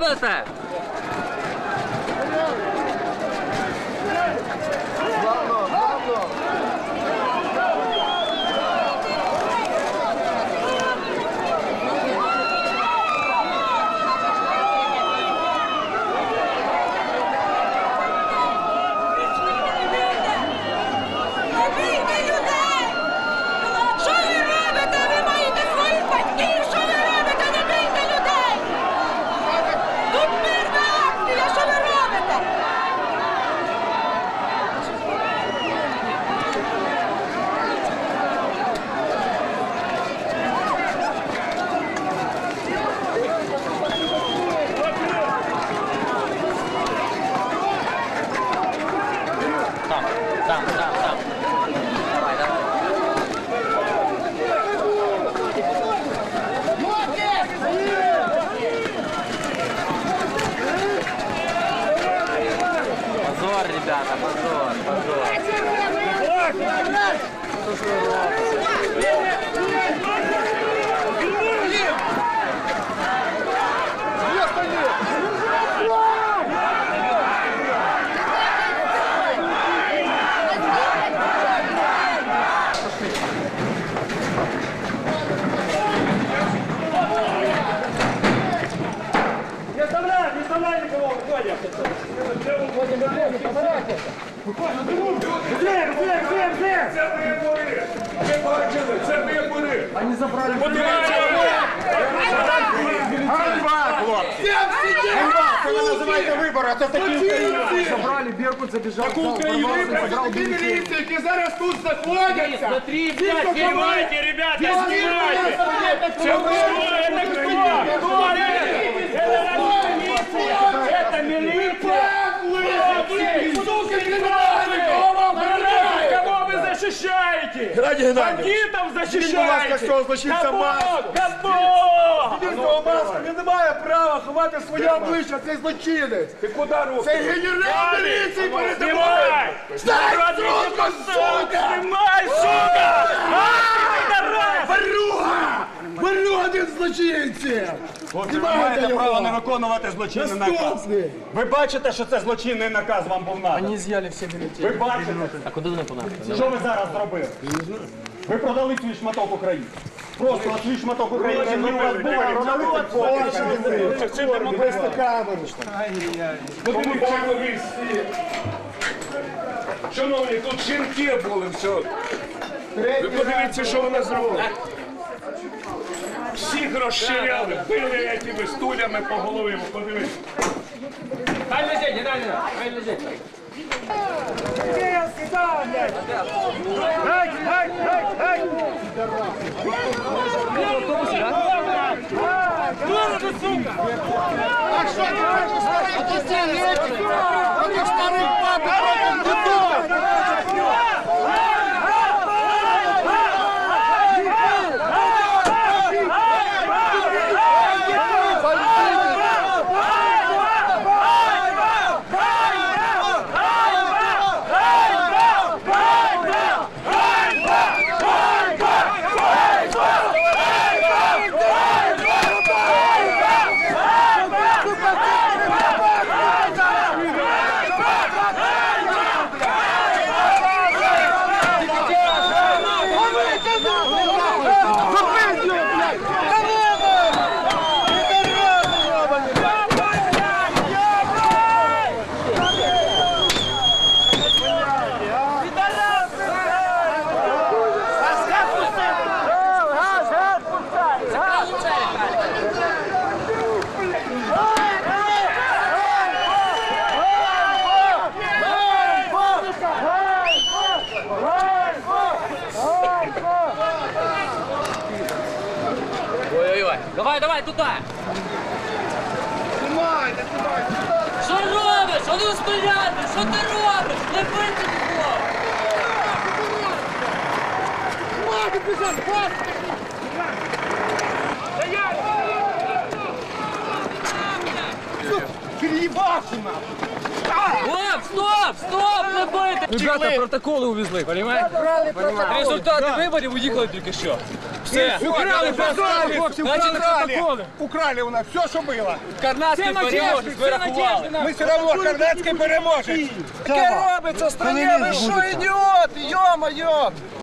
哇塞 Там, там, там, там. Давай, давай. Позор, ребята, позор, позор. Быстрее, быстрее, быстрее, быстрее! Це вибори! Ви бачили, це вибори! Они забрали Подивіться! Ганьба, хлопці! Ганьба! Це ви називаєте вибори, а це такі українці! Забрали, Беркут забежал. Таку Україну вибрали такі міліції, які зараз тут знаходяться! Смотри, блядь, снимайте, ребята, снимайте! Це хто? Это кто? Геннадій Геннадійович! Бандитов будь ласка, защищаете! з злочинця маску. Кого? Він того маску, він не має права ховати своє обличчя, цей злочинець! Ты куда руку? Це генерал міліції перед тобою! Снимай! Стай, Родные сука, сука! Снимай, сука! Воруга! Воруга він злочинці! Ви маєте право не виконувати злочинний наказ. Наступний! Ви бачите, що це злочинний наказ вам був наданий? Они изъяли все бюллетени. Ви бачите, А куди вони понесли? що ви зараз зробили? Ви продали свій шматок України. Просто свій шматок України. який у вас був, продали цей кодекс. Вести камеру! Подивіться, ви всі. Шановні, тут жінки були все. Ви подивіться, що вона зробила. Всіх розширяли, били цими стулями по голові. Ви Подивіться. Хай лежить, не дай, хай лежить. А що ти хочеш старих дітей? Давай, давай, туди. Тримайте, тримайте! Що робиш? А ну стояти! Що ти робиш? Не бити нікого! Біжать, хватить! Кривашина! Стоп, стоп, стоп, не бити! Ребята, протоколи увезли, понимаете? Результати виборів уїхали тільки що. Все. Украли, украли, хлопці, украли. украли. Украли у нас все, що було. Карнацький переможець, ви рахували. Ми все одно Карнацький переможець. Таке робиться в стране, ви що, ідіот? Йо-моє!